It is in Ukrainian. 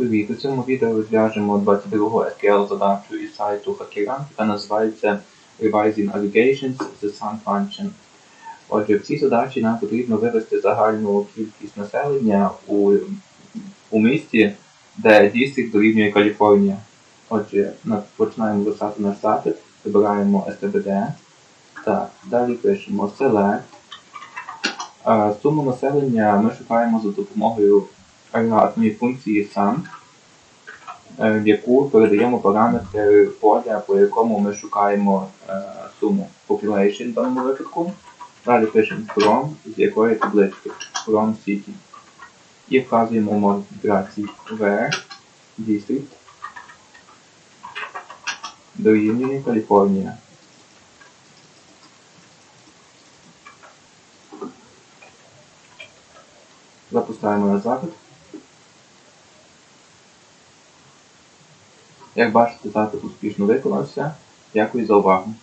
Привіт! У цьому відео розв'яжемо 22 SQL задачу із сайту HackerRank, яка називається Revising Allegations з Sun Function. Отже, в цій задачі нам потрібно вивести загальну кількість населення у, у місті, де дістрикт дорівнює Каліфорнія. Отже, починаємо писати наш запит, вибираємо STBD. Так, далі пишемо Select. Суму населення ми шукаємо за допомогою агрегатної функції sum, е, в яку передаємо параметри поля, по якому ми шукаємо е, суму population в даному випадку. Далі пишемо from, з якої таблички from city. І вказуємо умови інтеграції where district дорівнює Каліфорнія. Запускаємо на запит. Як бачите, запит успішно виконався. Дякую за увагу.